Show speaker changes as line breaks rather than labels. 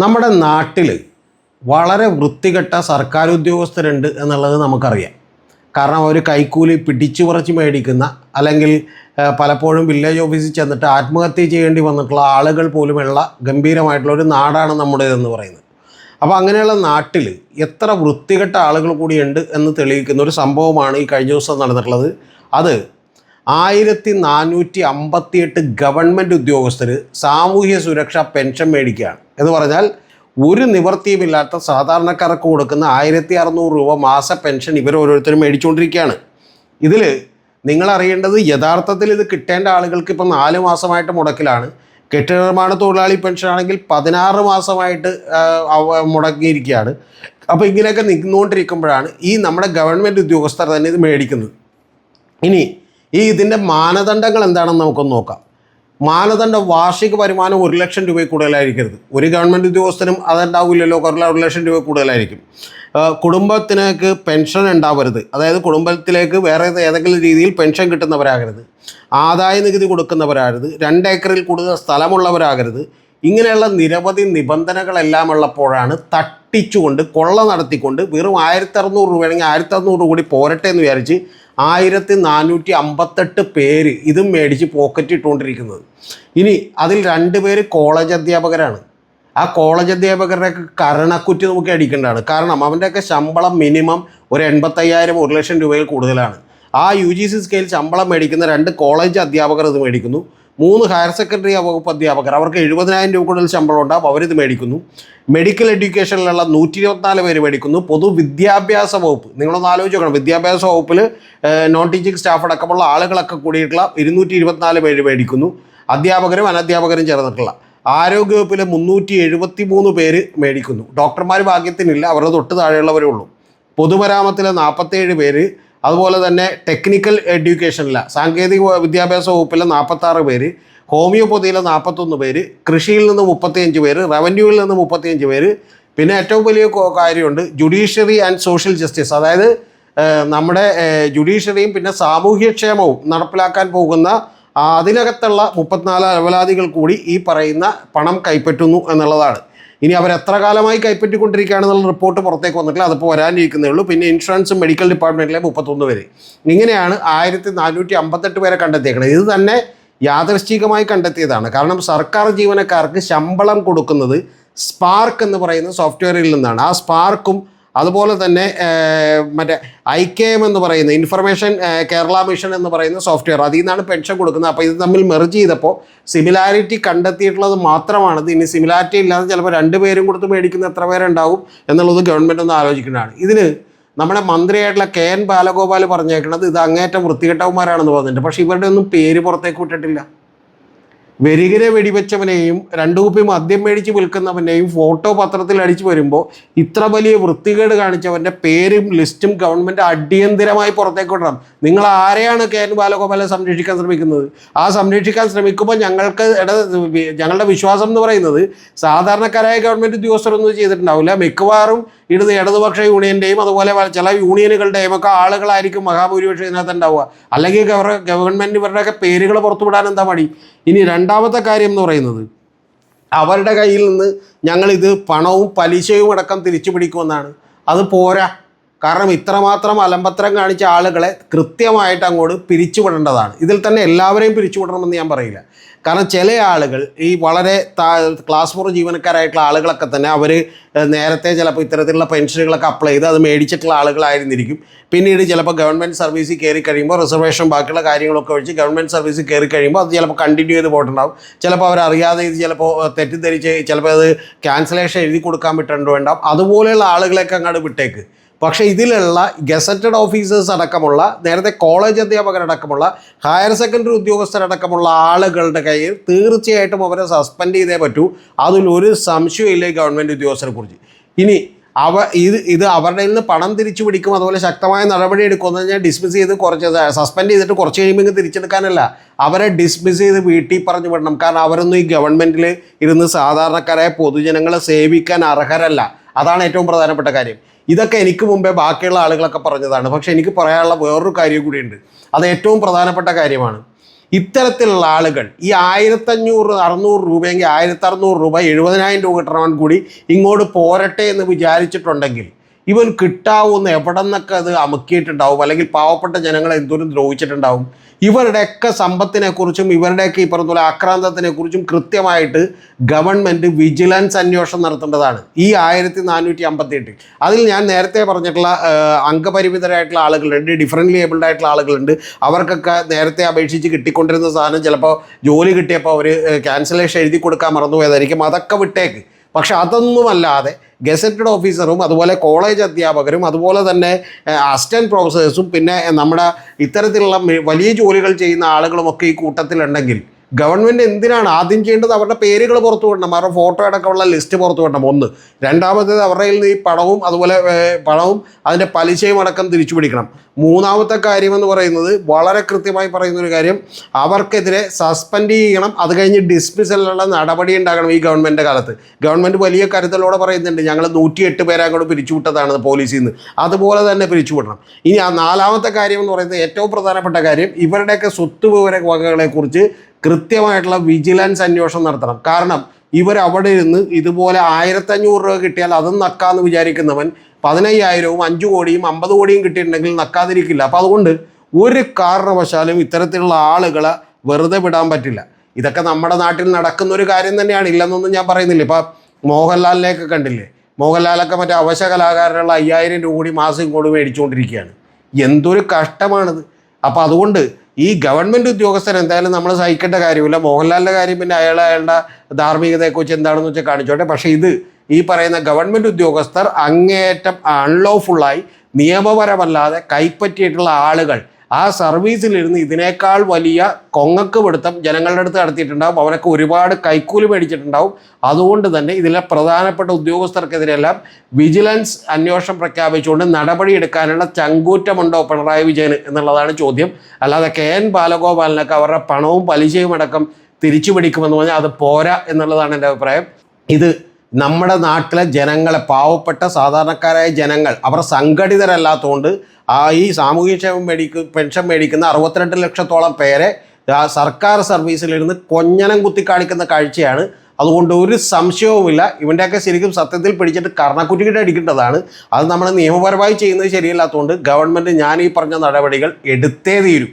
നമ്മുടെ നാട്ടിൽ വളരെ വൃത്തികെട്ട സർക്കാർ ഉദ്യോഗസ്ഥരുണ്ട് എന്നുള്ളത് നമുക്കറിയാം. കാരണം അവർ കൈക്കൂലി പിടിച്ചു പറിച്ച് മേടിക്കുന്ന അല്ലെങ്കിൽ പലപ്പോഴും വില്ലേജ് ഓഫീസിൽ ചെന്നിട്ട് ആത്മഹത്യ ചെയ്യേണ്ടി വന്നിട്ടുള്ള ആളുകൾ പോലുമുള്ള ഗംഭീരമായിട്ടുള്ള ഒരു നാടാണ് നമ്മുടേതെന്ന് പറയുന്നത്. അപ്പോൾ അങ്ങനെയുള്ള നാട്ടിൽ എത്ര വൃത്തികെട്ട ആളുകൾ കൂടിയുണ്ട് എന്ന് തെളിയിക്കുന്ന ഒരു സംഭവമാണ് ഈ കഴിഞ്ഞ ദിവസം നടന്നിട്ടുള്ളത്. അത് ആയിരത്തി നാനൂറ്റി അമ്പത്തിയെട്ട് ഗവൺമെന്റ് ഉദ്യോഗസ്ഥർ സാമൂഹ്യ സുരക്ഷാ പെൻഷൻ മേടിക്കുകയാണ്. എന്ന് പറഞ്ഞാൽ ഒരു നിവൃത്തിയുമില്ലാത്ത സാധാരണക്കാർക്ക് കൊടുക്കുന്ന ആയിരത്തി അറുന്നൂറ് രൂപ മാസ പെൻഷൻ ഇവർ ഓരോരുത്തരും മേടിച്ചുകൊണ്ടിരിക്കുകയാണ്. ഇതിൽ നിങ്ങൾ അറിയേണ്ടത് യഥാർത്ഥത്തിൽ ഇത് കിട്ടേണ്ട ആളുകൾക്ക് ഇപ്പം നാല് മാസമായിട്ട് മുടക്കിലാണ്. കെട്ടിട നിർമ്മാണ തൊഴിലാളി പെൻഷൻ ആണെങ്കിൽ പതിനാറ് മാസമായിട്ട് മുടങ്ങിയിരിക്കുകയാണ് അപ്പോൾ ഇങ്ങനെയൊക്കെ നിന്നുകൊണ്ടിരിക്കുമ്പോഴാണ് ഈ നമ്മുടെ ഗവൺമെന്റ് ഉദ്യോഗസ്ഥർ തന്നെ ഇത് മേടിക്കുന്നത്. ഇനി ഈ ഇതിന്റെ മാനദണ്ഡങ്ങൾ എന്താണെന്ന് നമുക്കൊന്ന് നോക്കാം. മാനദണ്ഡം വാർഷിക വരുമാനം ഒരു ലക്ഷം രൂപയിൽ കൂടുതലായിരിക്കരുത്. ഒരു ഗവൺമെന്റ് ഉദ്യോഗസ്ഥനും അതുണ്ടാവില്ലല്ലോ കുറേ ഒരു ലക്ഷം രൂപ കൂടുതലായിരിക്കും. കുടുംബത്തിനേക്ക് പെൻഷൻ ഉണ്ടാവരുത്. അതായത് കുടുംബത്തിലേക്ക് വേറെ ഏതെങ്കിലും രീതിയിൽ പെൻഷൻ കിട്ടുന്നവരാകരുത്. ആദായ നികുതി കൊടുക്കുന്നവരാകരുത്. രണ്ട് ഏക്കറിൽ കൂടുതൽ സ്ഥലമുള്ളവരാകരുത്. ഇങ്ങനെയുള്ള നിരവധി നിബന്ധനകളെല്ലാം ഉള്ളപ്പോഴാണ് തട്ടിച്ചുകൊണ്ട് കൊള്ള നടത്തിക്കൊണ്ട് വെറും ആയിരത്തി അറുന്നൂറ് രൂപ അല്ലെങ്കിൽ ആയിരത്തി അറുന്നൂറ് കൂടി പോരട്ടെ എന്ന് വിചാരിച്ച് ആയിരത്തി നാനൂറ്റി അമ്പത്തെട്ട് പേര് ഇതും മേടിച്ച് പോക്കറ്റ് ഇട്ടുകൊണ്ടിരിക്കുന്നത്. ഇനി അതിൽ രണ്ട് പേര് കോളേജ് അധ്യാപകരാണ്. ആ കോളേജ് അധ്യാപകരുടെയൊക്കെ കരണക്കുറ്റി നമുക്ക് അടിക്കേണ്ടതാണ്. കാരണം അവന്റെയൊക്കെ ശമ്പളം മിനിമം ഒരു എൺപത്തയ്യായിരം ഒരു ലക്ഷം രൂപയിൽ കൂടുതലാണ്. ആ യു ജി സി സ്കെയിൽ ശമ്പളം മേടിക്കുന്ന രണ്ട് കോളേജ് അധ്യാപകർ ഇത് മേടിക്കുന്നു. മൂന്ന് ഹയർ സെക്കൻഡറി വകുപ്പ് അധ്യാപകർ. അവർക്ക് എഴുപതിനായിരം രൂപ കൂടുതൽ ശമ്പളം ഉണ്ടാവും അവരിത് മേടിക്കുന്നു. മെഡിക്കൽ എഡ്യൂക്കേഷനിലുള്ള നൂറ്റി ഇരുപത്തിനാല് പേര് മേടിക്കുന്നു. പൊതുവിദ്യാഭ്യാസ വകുപ്പ്. നിങ്ങളൊന്ന് ആലോചിച്ച് നോക്കണം. വിദ്യാഭ്യാസ വകുപ്പിൽ നോൺ ടീച്ചിങ് സ്റ്റാഫ് അടക്കമുള്ള ആളുകളൊക്കെ കൂടിയിട്ടുള്ള ഇരുന്നൂറ്റി ഇരുപത്തിനാല് പേര് മേടിക്കുന്നു. അധ്യാപകരും അനധ്യാപകരും ചേർന്നിട്ടുള്ള ആരോഗ്യവകുപ്പിലെ മുന്നൂറ്റി എഴുപത്തി മൂന്ന് പേര് മേടിക്കുന്നു. ഡോക്ടർമാർ ഭാഗ്യത്തിനില്ല. അവരുടെ തൊട്ട് താഴെയുള്ളവരേ ഉള്ളൂ. പൊതുമരാമത്തിലെ നാൽപ്പത്തേഴ് പേര് അതുപോലെ തന്നെ ടെക്നിക്കൽ എഡ്യൂക്കേഷനിലെ സാങ്കേതിക വിദ്യാഭ്യാസ വകുപ്പിലെ നാൽപ്പത്താറ് പേര് ഹോമിയോപ്പതിയിലെ നാൽപ്പത്തൊന്ന് പേര് കൃഷിയിൽ നിന്ന് മുപ്പത്തിയഞ്ച് പേര് റവന്യൂവിൽ നിന്ന് മുപ്പത്തിയഞ്ച് പേര്. പിന്നെ ഏറ്റവും വലിയ കാര്യമുണ്ട് ജുഡീഷ്യറി ആൻഡ് സോഷ്യൽ ജസ്റ്റിസ് അതായത് നമ്മുടെ ജുഡീഷ്യറിയും പിന്നെ സാമൂഹ്യക്ഷേമവും നടപ്പിലാക്കാൻ പോകുന്ന അതിനകത്തുള്ള മുപ്പത്തിനാല് അലവലാദികൾ കൂടി ഈ പറയുന്ന പണം കൈപ്പറ്റുന്നു എന്നുള്ളതാണ്. ഇനി അവർ എത്ര കാലമായി കൈപ്പറ്റിക്കൊണ്ടിരിക്കുകയാണെന്നുള്ള റിപ്പോർട്ട് പുറത്തേക്ക് വന്നിട്ടില്ല. അതിപ്പോൾ വരാനിരിക്കുന്നേ ഉള്ളൂ. പിന്നെ ഇൻഷുറൻസും മെഡിക്കൽ ഡിപ്പാർട്ട്മെന്റിലെ മുപ്പത്തൊന്ന് പേര്. ഇങ്ങനെയാണ് ആയിരത്തി നാനൂറ്റി അമ്പത്തെട്ട് പേരെ കണ്ടെത്തിയേക്കുന്നത് ഇത് തന്നെ യാദൃശ്ചികമായി കണ്ടെത്തിയതാണ്. കാരണം സർക്കാർ ജീവനക്കാർക്ക് ശമ്പളം കൊടുക്കുന്നത് സ്പാർക്ക് എന്ന് പറയുന്ന സോഫ്റ്റ്വെയറിൽ നിന്നാണ്. ആ സ്പാർക്കും അതുപോലെ തന്നെ മറ്റേ ഐ കെ എം എന്ന് പറയുന്ന ഇൻഫർമേഷൻ കേരള മിഷൻ എന്ന് പറയുന്ന സോഫ്റ്റ്വെയർ അതിൽ നിന്നാണ് പെൻഷൻ കൊടുക്കുന്നത്. അപ്പോൾ ഇത് തമ്മിൽ മെർജ് ചെയ്തപ്പോൾ സിമിലാരിറ്റി കണ്ടെത്തിയിട്ടുള്ളത് മാത്രമാണ്. ഇനി സിമിലാരിറ്റി ഇല്ലാതെ ചിലപ്പോൾ രണ്ട് പേരും കൊടുത്ത് മേടിക്കുന്ന എത്ര പേരുണ്ടാവും എന്നുള്ളത് ഗവൺമെന്റ് ഒന്ന് ആലോചിക്കേണ്ടതാണ്. ഇതിന് നമ്മുടെ മന്ത്രിയായിട്ടുള്ള കെ എൻ ബാലഗോപാൽ പറഞ്ഞേക്കുന്നത് ഇത് അങ്ങേറ്റം വൃത്തികെട്ടവന്മാരാണെന്ന് പറഞ്ഞിട്ടുണ്ട് പക്ഷേ ഇവരുടെ ഒന്നും പേര് പുറത്തേക്ക് വിട്ടിട്ടില്ല. വെരികിനെ വെടിവെച്ചവനെയും രണ്ടു കുപ്പി മദ്യം മേടിച്ച് വിൽക്കുന്നവനെയും ഫോട്ടോ പത്രത്തിൽ അടിച്ചു വരുമ്പോൾ ഇത്ര വലിയ വൃത്തികേട് കാണിച്ചവന്റെ പേരും ലിസ്റ്റും ഗവൺമെന്റ് അടിയന്തിരമായി പുറത്തേക്ക് വിടണം. നിങ്ങൾ ആരെയാണ് കെ എൻ ബാലഗോപാലെ സംരക്ഷിക്കാൻ ശ്രമിക്കുന്നത്? ആ സംരക്ഷിക്കാൻ ശ്രമിക്കുമ്പോൾ ഞങ്ങൾക്ക് ഞങ്ങളുടെ വിശ്വാസം എന്ന് പറയുന്നത് സാധാരണക്കാരായ ഗവൺമെന്റ് ഉദ്യോഗസ്ഥരൊന്നും ചെയ്തിട്ടുണ്ടാവില്ല. മിക്കവാറും ഇടത് ഇടതുപക്ഷ യൂണിയന്റെയും അതുപോലെ ചില യൂണിയനുകളുടെയും ഒക്കെ ആളുകളായിരിക്കും മഹാഭൂരിപക്ഷം ഇതിനകത്ത് ഉണ്ടാവുക. അല്ലെങ്കിൽ ഗവർ ഗവൺമെന്റ് ഇവരുടെയൊക്കെ പേരുകൾ പുറത്തുവിടാൻ എന്താ മടി? ഇനി രണ്ടാമത്തെ കാര്യം എന്ന് പറയുന്നത് അവരുടെ കയ്യിൽ നിന്ന് ഞങ്ങളിത് പണവും പലിശയും അടക്കം തിരിച്ചു പിടിക്കുമെന്നാണ്. അത് പോരാ. കാരണം ഇത്രമാത്രം അലമ്പത്രം കാണിച്ച ആളുകളെ കൃത്യമായിട്ട് അങ്ങോട്ട് പിരിച്ചുവിടേണ്ടതാണ്. ഇതിൽ തന്നെ എല്ലാവരെയും പിരിച്ചുവിടണമെന്ന് ഞാൻ പറയില്ല. കാരണം ചില ആളുകൾ ഈ വളരെ ക്ലാസ് ഫോർ ജീവനക്കാരായിട്ടുള്ള ആളുകളൊക്കെ തന്നെ അവർ നേരത്തെ ചിലപ്പോൾ ഇത്തരത്തിലുള്ള പെൻഷനുകളൊക്കെ അപ്ലൈ ചെയ്ത് അത് മേടിച്ചിട്ടുള്ള ആളുകളായിരുന്നിരിക്കും. പിന്നീട് ചിലപ്പോൾ ഗവൺമെന്റ് സർവീസിൽ കയറി കഴിയുമ്പോൾ റിസർവേഷൻ ബാക്കിയുള്ള കാര്യങ്ങളൊക്കെ ഒഴിച്ച് ഗവൺമെന്റ് സർവീസിൽ കയറി കഴിയുമ്പോൾ അത് ചിലപ്പോൾ കണ്ടിന്യൂ ചെയ്ത് പോയിട്ടുണ്ടാവും. ചിലപ്പോൾ അവരറിയാതെ ഇത് ചിലപ്പോൾ തെറ്റിദ്ധരിച്ച് ചിലപ്പോൾ അത് ക്യാൻസലേഷൻ എഴുതി കൊടുക്കാൻ വിട്ടിട്ടുണ്ടാവും അതുപോലെയുള്ള ആളുകളെയൊക്കെ അങ്ങോട്ട് വിട്ടേക്ക്. പക്ഷേ ഇതിലുള്ള ഗസറ്റഡ് ഓഫീസേഴ്സ് അടക്കമുള്ള നേരത്തെ കോളേജ് അധ്യാപകരടക്കമുള്ള ഹയർ സെക്കൻഡറി ഉദ്യോഗസ്ഥരടക്കമുള്ള ആളുകളുടെ കയ്യിൽ തീർച്ചയായിട്ടും അവരെ സസ്പെൻഡ് ചെയ്തേ പറ്റൂ. അതിലൊരു സംശയമില്ല ഈ ഗവൺമെന്റ് ഉദ്യോഗസ്ഥരെ കുറിച്ച്. ഇനി അവ ഇത് ഇത് അവരുടെ നിന്ന് പണം തിരിച്ചു പിടിക്കും അതുപോലെ ശക്തമായ നടപടി എടുക്കുമെന്ന് പറഞ്ഞാൽ ഡിസ്മിസ് ചെയ്ത് കുറച്ച് സസ്പെൻഡ് ചെയ്തിട്ട് കുറച്ച് കഴിയുമ്പോൾ തിരിച്ചെടുക്കാനല്ല. അവരെ ഡിസ്മിസ് ചെയ്ത് വീട്ടിൽ പറഞ്ഞു വിടണം. കാരണം അവരൊന്നും ഈ ഗവൺമെന്റിൽ ഇരുന്ന് സാധാരണക്കാരായ പൊതുജനങ്ങളെ സേവിക്കാൻ അർഹരല്ല. അതാണ് ഏറ്റവും പ്രധാനപ്പെട്ട കാര്യം. ഇതൊക്കെ എനിക്ക് മുമ്പേ ബാക്കിയുള്ള ആളുകളൊക്കെ പറഞ്ഞതാണ്. പക്ഷെ എനിക്ക് പറയാനുള്ള വേറൊരു കാര്യം കൂടിയുണ്ട്. അത് ഏറ്റവും പ്രധാനപ്പെട്ട കാര്യമാണ്. ഇത്തരത്തിലുള്ള ആളുകൾ ഈ ആയിരത്തഞ്ഞൂറ് അറുന്നൂറ് രൂപയെങ്കിൽ ആയിരത്തി അറുന്നൂറ് രൂപ എഴുപതിനായിരം രൂപ കിട്ടണമെങ്കിൽ കൂടി ഇങ്ങോട്ട് പോരട്ടെ എന്ന് വിചാരിച്ചിട്ടുണ്ടെങ്കിൽ ഇവൻ കിട്ടാവുന്ന എവിടെ നിന്നൊക്കെ അത് അമുക്കിയിട്ടുണ്ടാവും. അല്ലെങ്കിൽ പാവപ്പെട്ട ജനങ്ങളെ എന്തോരം ദ്രോഹിച്ചിട്ടുണ്ടാവും. ഇവരുടെയൊക്കെ സമ്പത്തിനെക്കുറിച്ചും ഇവരുടെയൊക്കെ ഈ പറഞ്ഞ ആക്രാന്തത്തിനെക്കുറിച്ചും കൃത്യമായിട്ട് ഗവൺമെന്റ് വിജിലൻസ് അന്വേഷണം നടത്തേണ്ടതാണ്. ഈ ആയിരത്തി നാനൂറ്റി അമ്പത്തി എട്ടിൽ അതിൽ ഞാൻ നേരത്തെ പറഞ്ഞിട്ടുള്ള അംഗപരിമിതരായിട്ടുള്ള ആളുകളുണ്ട് ഡിഫറെന്റ് ഏബിൾഡ് ആയിട്ടുള്ള ആളുകളുണ്ട്. അവർക്കൊക്കെ നേരത്തെ അപേക്ഷിച്ച് കിട്ടിക്കൊണ്ടിരുന്ന സാധനം ചിലപ്പോൾ ജോലി കിട്ടിയപ്പോൾ അവർ ക്യാൻസലേഷൻ എഴുതി കൊടുക്കാൻ മറന്നുപോയതായിരിക്കും. അതൊക്കെ വിട്ടേക്ക്. പക്ഷെ അതൊന്നുമല്ലാതെ ഗസറ്റഡ് ഓഫീസറും അതുപോലെ കോളേജ് അധ്യാപകരും അതുപോലെ തന്നെ അസിസ്റ്റന്റ് പ്രൊഫസേഴ്സും പിന്നെ നമ്മുടെ ഇത്തരത്തിലുള്ള വലിയ ജോലികൾ ചെയ്യുന്ന ആളുകളുമൊക്കെ ഈ കൂട്ടത്തിലുണ്ടെങ്കിൽ ഗവൺമെന്റ് എന്തിനാണ് ആദ്യം ചെയ്യേണ്ടത്? അവരുടെ പേരുകൾ പുറത്തു വിടണം. അവരുടെ ഫോട്ടോ അടക്കമുള്ള ലിസ്റ്റ് പുറത്തു വിടണം. ഒന്ന്. രണ്ടാമത്തേത് അവരുടെ കയ്യിൽ നിന്ന് ഈ പണവും അതുപോലെ പണവും അതിന്റെ പലിശയും അടക്കം തിരിച്ചു പിടിക്കണം. മൂന്നാമത്തെ കാര്യമെന്ന് പറയുന്നത് വളരെ കൃത്യമായി പറയുന്ന ഒരു കാര്യം. അവർക്കെതിരെ സസ്പെൻഡ് ചെയ്യണം. അത് കഴിഞ്ഞ് ഡിസ്മിസലുള്ള നടപടി ഉണ്ടാകണം ഈ ഗവൺമെന്റ് കാലത്ത്. ഗവൺമെന്റ് വലിയ കരുതലോടെ പറയുന്നുണ്ട്. ഞങ്ങൾ നൂറ്റിയെട്ട് പേരെ അങ്ങോട്ട് പിരിച്ചുവിട്ടതാണ് പോലീസിൽ നിന്ന്. അതുപോലെ തന്നെ പിരിച്ചുവിടണം ഇനി ആ നാലാമത്തെ കാര്യം എന്ന് പറയുന്നത് ഏറ്റവും പ്രധാനപ്പെട്ട കാര്യം ഇവരുടെയൊക്കെ സ്വത്ത് വിവര വകകളെക്കുറിച്ച് കൃത്യമായിട്ടുള്ള വിജിലൻസ് അന്വേഷണം നടത്തണം. കാരണം ഇവർ അവിടെ ഇരുന്ന് ഇതുപോലെ ആയിരത്തഞ്ഞൂറ് രൂപ കിട്ടിയാൽ അതും നക്കാന്ന് വിചാരിക്കുന്നവൻ പതിനയ്യായിരവും അഞ്ചു കോടിയും അമ്പത് കോടിയും കിട്ടിയിട്ടുണ്ടെങ്കിൽ നക്കാതിരിക്കില്ല. അപ്പോൾ അതുകൊണ്ട് ഒരു കാരണവശാലും ഇത്തരത്തിലുള്ള ആളുകളെ വെറുതെ വിടാൻ പറ്റില്ല. ഇതൊക്കെ നമ്മുടെ നാട്ടിൽ നടക്കുന്ന ഒരു കാര്യം തന്നെയാണ്. ഇല്ലെന്നൊന്നും ഞാൻ പറയുന്നില്ല. ഇപ്പം മോഹൻലാലിനെയൊക്കെ കണ്ടില്ലേ? മോഹൻലാലൊക്കെ മറ്റേ അവശ കലാകാരനുള്ള അയ്യായിരം രൂപ കൂടി മാസം ഇങ്ങോട്ട് മേടിച്ചുകൊണ്ടിരിക്കുകയാണ്. എന്തൊരു കഷ്ടമാണിത്. അപ്പോൾ അതുകൊണ്ട് ഈ ഗവൺമെന്റ് ഉദ്യോഗസ്ഥൻ എന്തായാലും നമ്മൾ സഹിക്കേണ്ട കാര്യമില്ല. മോഹൻലാലിന്റെ കാര്യം പിന്നെ അയാൾ അയാളുടെ ധാർമ്മികതയെക്കുറിച്ച് എന്താണെന്ന് വെച്ചാൽ കാണിച്ചോട്ടെ. പക്ഷേ ഇത് ഈ പറയുന്ന ഗവൺമെന്റ് ഉദ്യോഗസ്ഥർ അങ്ങേയറ്റം അൺലോഫുള്ളായി നിയമപരമല്ലാതെ കൈപ്പറ്റിയിട്ടുള്ള ആളുകൾ ആ സർവീസിലിരുന്ന് ഇതിനേക്കാൾ വലിയ കൊങ്ങക്ക് പിടുത്തം ജനങ്ങളുടെ അടുത്ത് നടത്തിയിട്ടുണ്ടാവും. അവരൊക്കെ ഒരുപാട് കൈക്കൂലി മേടിച്ചിട്ടുണ്ടാവും. അതുകൊണ്ട് തന്നെ ഇതിലെ പ്രധാനപ്പെട്ട ഉദ്യോഗസ്ഥർക്കെതിരെല്ലാം വിജിലൻസ് അന്വേഷണം പ്രഖ്യാപിച്ചുകൊണ്ട് നടപടിയെടുക്കാനുള്ള ചങ്കൂറ്റമുണ്ടോ പിണറായി വിജയൻ എന്നുള്ളതാണ് ചോദ്യം. അല്ലാതെ കെ എൻ ബാലഗോപാലിനൊക്കെ അവരുടെ പണവും പലിശയും അടക്കം തിരിച്ചു പിടിക്കുമെന്ന് പറഞ്ഞാൽ അത് പോരാ എന്നുള്ളതാണ് എന്റെ അഭിപ്രായം. ഇത് നമ്മുടെ നാട്ടിലെ ജനങ്ങളെ പാവപ്പെട്ട സാധാരണക്കാരായ ജനങ്ങൾ അവർ സംഘടിതരല്ലാത്തതുകൊണ്ട് ആ ഈ സാമൂഹ്യക്ഷേമം മേടിക്ക് പെൻഷൻ മേടിക്കുന്ന അറുപത്തിരണ്ട് ലക്ഷത്തോളം പേരെ സർക്കാർ സർവീസിലിരുന്ന് കൊഞ്ഞനം കുത്തി കാണിക്കുന്ന കാഴ്ചയാണ്. അതുകൊണ്ട് ഒരു സംശയവുമില്ല. ഇവന്റെയൊക്കെ ശരിക്കും സത്യത്തിൽ പിടിച്ചിട്ട് കർണക്കുറ്റിക്കിട്ട് അടിക്കേണ്ടതാണ്. അത് നമ്മൾ നിയമപരമായി ചെയ്യുന്നത് ശരിയല്ലാത്തതുകൊണ്ട് ഗവൺമെന്റ് ഞാൻ ഈ പറഞ്ഞ നടപടികൾ എടുത്തേ തീരും.